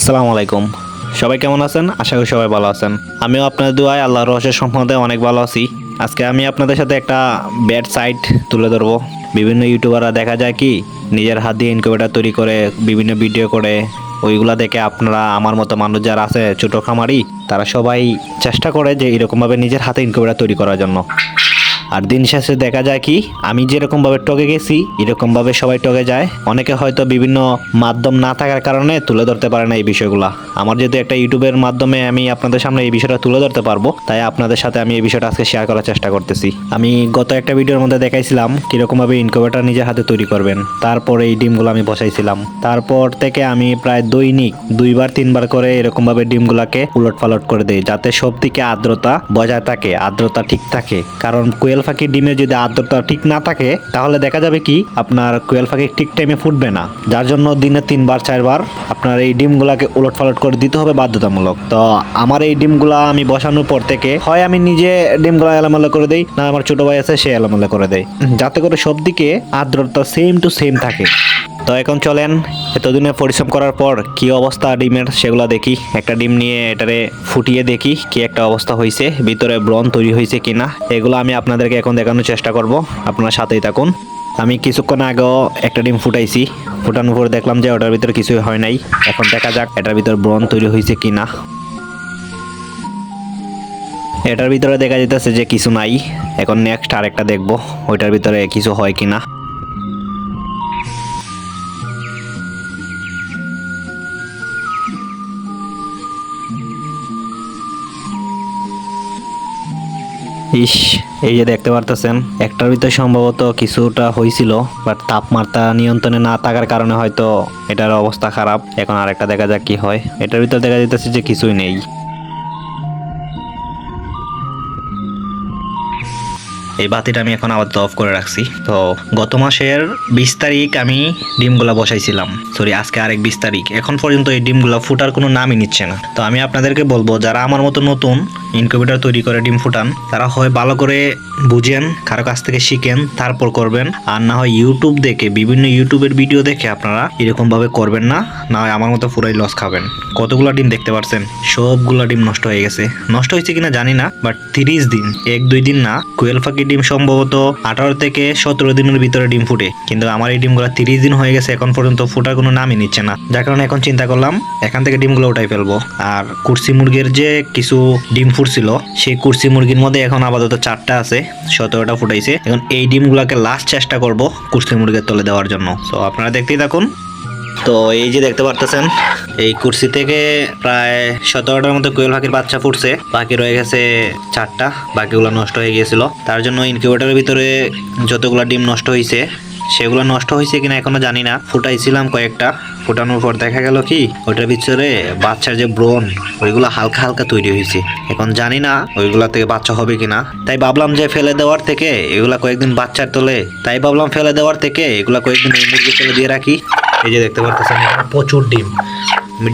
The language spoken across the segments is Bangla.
আসসালামু আলাইকুম। সবাই কেমন আছেন? আশা করি সবাই ভালো আছেন। আমিও আপনাদের দুয়ায় আল্লাহর রহস্যের সম্বন্ধে অনেক ভালো আছি। আজকে আমি আপনাদের সাথে একটা ব্যাড সাইট তুলে ধরবো। বিভিন্ন ইউটিউবাররা দেখা যায় কি, নিজের হাত দিয়ে ইনকিউবেটার তৈরি করে, বিভিন্ন ভিডিও করে। ওইগুলা দেখে আপনারা, আমার মতো মানুষ যারা আছে, ছোটো খামারি, তারা সবাই চেষ্টা করে যে এরকমভাবে নিজের হাতে ইনকিউবেটার তৈরি করার জন্য। আর দিন শেষে দেখা যায় কি, আমি যেরকম ভাবে টকে গেছি এরকম ভাবে সবাই টকে যায়। অনেকে হয়তো বিভিন্ন মাধ্যম না থাকার কারণে তুলে ধরতে পারে না এই বিষয়গুলা। আমার যেহেতু একটা ইউটিউবের মাধ্যমে আমি আপনাদের সামনে এই বিষয়টা তুলে ধরতে পারব, তাই আপনাদের সাথে আমি এই বিষয়টা আজকে শেয়ার করার চেষ্টা করতেছি। আমি গত একটা ভিডিওর মধ্যে দেখাইছিলাম কীরকম ভাবে ইনকিউবেটার নিজের হাতে তৈরি করবেন। তারপর এই ডিমগুলো আমি বসাইছিলাম। তারপর থেকে আমি প্রায় দৈনিক দুইবার, তিনবার করে এরকম ভাবে ডিমগুলাকে উলট পালট করে দেই, যাতে সব দিকে আর্দ্রতা বজায় থাকে, আর্দ্রতা ঠিক থাকে। কারণ কোয়েল পাখির ডিমে যদি আর্দ্রতা ঠিক না থাকে, তাহলে দেখা যাবে কি, আপনার কোয়েল পাখি ঠিক টাইমে ফুটবে না। যার জন্য দিনে তিনবার, চারবার আপনার এই ডিমগুলাকে উলট পালট করে দিতে হবে বাধ্যতামূলক। তো আমার এই ডিমগুলা আমি বসানোর পর থেকে, হয় আমি নিজে ডিমগুলা এলোমেলো করে দেই, না আমার ছোট ভাই আছে, সে এলোমেলো করে দেয়। যাতে করে সব দিকে আর্দ্রতা সেম টু সেম থাকে। তো এখন চলেন, এতদিনে পরিশ্রম করার পর কি অবস্থা ডিমের সেগুলো দেখি। একটা ডিম নিয়ে এটারে ফুটিয়ে দেখি কি একটা অবস্থা হয়েছে ভিতরে ব্রন তৈরি হয়েছে কিনা। এগুলো আমি আপনাদেরকে এখন দেখানোর চেষ্টা করব, আপনার সাথেই থাকুন। আমি কিছুক্ষণ আগেও একটা ডিম ফুটাইছি, ফুটানোর পর দেখলাম যে ওটার ভিতরে কিছুই হয় নাই। এখন দেখা যাক এটার ভিতর ব্রন তৈরি হয়েছে কিনা। এটার ভিতরে দেখা যেতেছে যে কিছু নাই। এখন নেক্সট আরেকটা দেখব, ওইটার ভিতরে কিছু হয় কিনা। ইস, এই যে দেখতে পারতেছেন, একটার ভিতরে সম্ভবত কিছুটা হয়েছিল বাট তাপমাত্রা নিয়ন্ত্রণে না থাকার কারণে হয়তো এটার অবস্থা খারাপ। এখন আরেকটা দেখা যাক কি হয়। এটার ভিতরে দেখা যেতেছে যে কিছুই নেই। এই বাতিটা আমি এখন আপাতত অফ করে রাখছি। তো গত মাসের বিশ তারিখ আমি ডিমগুলা বসাইছিলাম। সরি আজকে আরেক বিশ তারিখ। এখন পর্যন্ত এই ডিমগুলা ফুটার কোনো নামই নিচ্ছে না। তো আমি আপনাদেরকে বলব, যারা আমার মতো নতুন ইনকিউবেটর তৈরি করে ডিম ফুটান। তারা হয় ভালো করে বুঝেন, কারও কাছ থেকে শিখেন, তারপর করবেন। আর না হয় ইউটিউব দেখে, বিভিন্ন ইউটিউবের ভিডিও দেখে আপনারা এরকম ভাবে করবেন না না হয় আমার মতো পুরাই লস খাবেন। কতগুলা ডিম দেখতে পারছেন? সবগুলা ডিম নষ্ট হয়ে গেছে। নষ্ট হয়েছে কিনা জানি না বাট তিরিশ দিন, এক দুই দিন না, কোয়েল পাখির ডিম সম্ভবত আঠারো থেকে সতেরো দিনের ভিতরে ডিম ফুটে। কিন্তু আমার এই ডিমগুলো তিরিশ দিন হয়ে গেছে, এখন পর্যন্ত ফুটার কোনো নামই নিচ্ছে না। যার কারণে এখন চিন্তা করলাম, এখান থেকে ডিমগুলো উঠাই ফেলব। আর কুর্সি মুরগির যে কিছু ডিম ফুটছিল, সেই কুরসি মুরগির মধ্যে এখন আপাতত চারটা আছে, সতেরোটা ফুটাইছে। এখন এই ডিমগুলোকে লাস্ট চেষ্টা করব কুরসি মুরগির তলে দেওয়ার জন্য। তো আপনারা দেখতেই থাকুন। তো এই যে দেখতে পারতেছেন, এই কুর্সি থেকে প্রায় সতেরোটার মতো কোয়েল পাখির বাচ্চা ফুটছে। বাকি রয়ে গেছে চারটা, বাকিগুলো নষ্ট হয়ে গিয়েছিল। তার জন্য ইনকিউবেটারের ভিতরে যতগুলো ডিম নষ্ট হয়েছে সেগুলো নষ্ট হয়েছে কিনা এখনও জানি না। ফুটাইছিলাম কয়েকটা। ফুটানোর পর দেখা গেল কি ওইটার ভিতরে বাচ্চার যে ব্রোন ওইগুলো হালকা হালকা তৈরি হয়েছে। এখন জানি না ওইগুলা থেকে বাচ্চা হবে কিনা। তাই ভাবলাম যে ফেলে দেওয়ার থেকে এগুলা কয়েকদিন বাচ্চার তোলে। তাই ভাবলাম ফেলে দেওয়ার থেকে এগুলা কয়েকদিন মুরগি ফেলে দিয়ে রাখি। এই যে দেখতে পারতেছেন প্রচুর ডিম।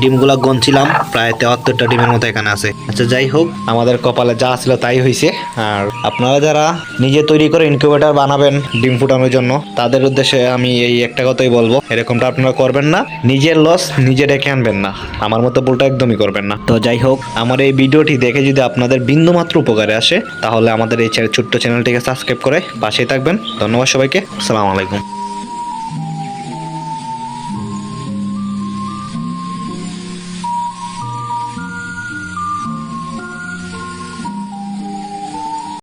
ডিমগুলা গনছিলাম, প্রায় তেহাত্তরটা ডিমের মতো এখানে আছে। আচ্ছা যাই হোক, আমাদের কপালে যা ছিল তাই হয়েছে আর আপনারা যারা নিজে তৈরি করে ইনকিউবেটার বানাবেন ডিম ফুটানোর জন্য, তাদের উদ্দেশ্যে আমি এই একটা কথাই বলব। এরকমটা আপনারা করবেন না, নিজের লস নিজে ডেকে আনবেন না। আমার মতো ভুলটা একদমই করবেন না। তো যাই হোক, আমার এই ভিডিওটি দেখে যদি আপনাদের বিন্দুমাত্র উপকারে আসে, তাহলে আমাদের এই ছোট্ট চ্যানেলটিকে সাবস্ক্রাইব করে পাশেই থাকবেন। ধন্যবাদ সবাইকে, আসসালামু আলাইকুম।